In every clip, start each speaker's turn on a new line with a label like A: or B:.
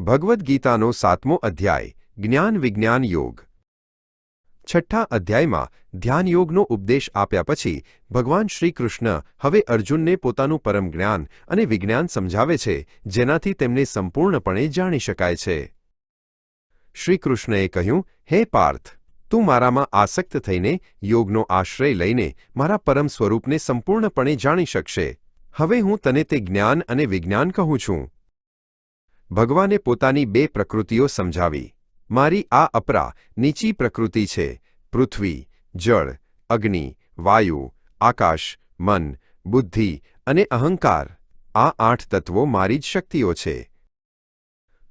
A: ભગવદ્ ગીતાનો સાતમો અધ્યાય, જ્ઞાન વિજ્ઞાન યોગ. છઠ્ઠા અધ્યાયમાં ધ્યાનયોગનો ઉપદેશ આપ્યા પછી, ભગવાન શ્રી કૃષ્ણ હવે અર્જુનને પોતાનું પરમ જ્ઞાન અને વિજ્ઞાન સમજાવે છે, જેનાથી તેમને સંપૂર્ણપણે જાણી શકાય છે. શ્રી કૃષ્ણએ કહ્યું, હે પાર્થ, તું મારામાં આસક્ત થઈને યોગનો આશ્રય લઈને મારા પરમ સ્વરૂપને સંપૂર્ણપણે જાણી શકશે. હવે હું તને તે જ્ઞાન અને વિજ્ઞાન કહું છું. ભગવાને પોતાની બે પ્રકૃતિઓ સમજાવી. મારી આ અપરા નીચી પ્રકૃતિ છે, પૃથ્વી, જળ, અગ્નિ, વાયુ, આકાશ, મન, બુદ્ધિ અને અહંકાર. આ આઠ તત્વો મારી જ શક્તિઓ છે.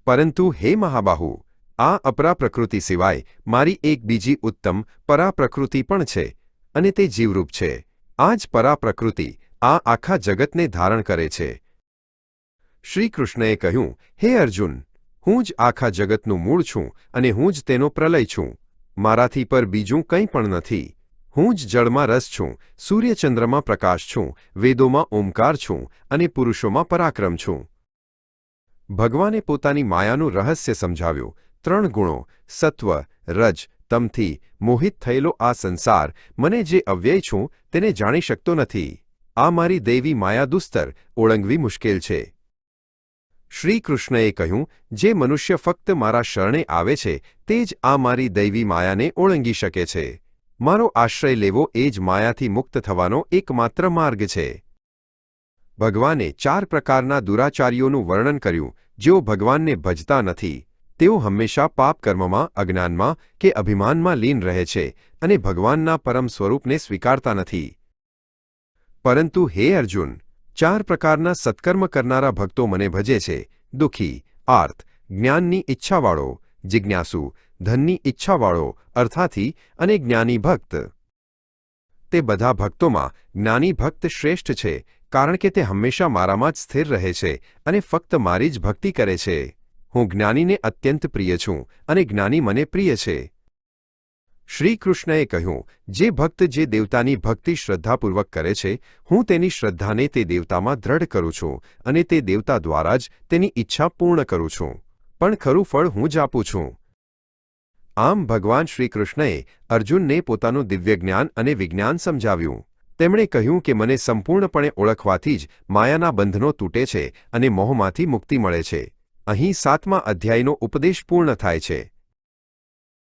A: પરંતુ હે મહાબાહુ, આ અપરા પ્રકૃતિ સિવાય મારી એક બીજી ઉત્તમ પરા પ્રકૃતિ પણ છે અને તે જીવરૂપ છે. આ જ પરા પ્રકૃતિ આ આખા જગતને ધારણ કરે છે. શ્રી કૃષ્ણએ કહ્યું, હે અર્જુન, હું જ આખા જગતનું મૂળ છું અને હું જ તેનો પ્રલય છું. મારાથી પર બીજું કંઈ પણ નથી. હું જ જળમાં રસ છું, સૂર્યચંદ્રમાં પ્રકાશ છું, વેદોમાં ઓમકાર છું અને પુરુષોમાં પરાક્રમ છું. ભગવાને પોતાની માયાનું રહસ્ય સમજાવ્યું. ત્રણ ગુણો, સત્વ, રજ, તમથી મોહિત થયેલો આ સંસાર, મને જે અવ્યય છું તેને જાણી શકતો નથી. આ મારી દૈવી માયા દુસ્તર, ઓળંગવી મુશ્કેલ છે. શ્રી કૃષ્ણએ કહ્યું, જે મનુષ્ય ફક્ત મારા શરણે આવે છે, તે જ આ મારી દૈવી માયાને ઓળંગી શકે છે. મારો આશ્રય લેવો એ જ માયાથી મુક્ત થવાનો એકમાત્ર માર્ગ છે. ભગવાને ચાર પ્રકારના દુરાચારીઓનું વર્ણન કર્યું, જેઓ ભગવાનને ભજતા નથી. તેઓ હંમેશા પાપકર્મમાં અજ્ઞાનમાં કે અભિમાનમાં લીન રહે છે અને ભગવાનના પરમ સ્વરૂપને સ્વીકારતા નથી. પરંતુ હે અર્જુન ચાર પ્રકારના સત્કર્મ કરનારા ભક્તો મને ભજે છે. દુઃખી આર્થ જ્ઞાનની ઈચ્છાવાળો, જિજ્ઞાસુ, ધનની ઈચ્છાવાળો, અર્થાથી અને જ્ઞાની ભક્ત. તે બધા ભક્તોમાં જ્ઞાની ભક્ત શ્રેષ્ઠ છે, કારણ કે તે હંમેશા મારામાં જ સ્થિર રહે છે અને ફક્ત મારી જ ભક્તિ કરે છે. હું જ્ઞાનીને અત્યંત પ્રિય છું અને જ્ઞાની મને પ્રિય છે. શ્રી કૃષ્ણએ કહ્યું, જે ભક્ત જે દેવતાની ભક્તિ શ્રદ્ધાપૂર્વક કરે છે, હું તેની શ્રદ્ધાને તે દેવતામાં દ્રઢ કરું છું અને તે દેવતા દ્વારા જ તેની ઈચ્છા પૂર્ણ કરું છું. પણ ખરું ફળ હું જ આપું છું. આમ ભગવાન શ્રી કૃષ્ણએ અર્જુનને પોતાનું દિવ્ય જ્ઞાન અને વિજ્ઞાન સમજાવ્યું. તેમણે કહ્યું કે મને સંપૂર્ણપણે ઓળખવાથી જ માયાના બંધનો તૂટે છે અને મોહમાંથી મુક્તિ મળે છે. અહીં સાતમા અધ્યાયનો ઉપદેશ પૂર્ણ થાય છે.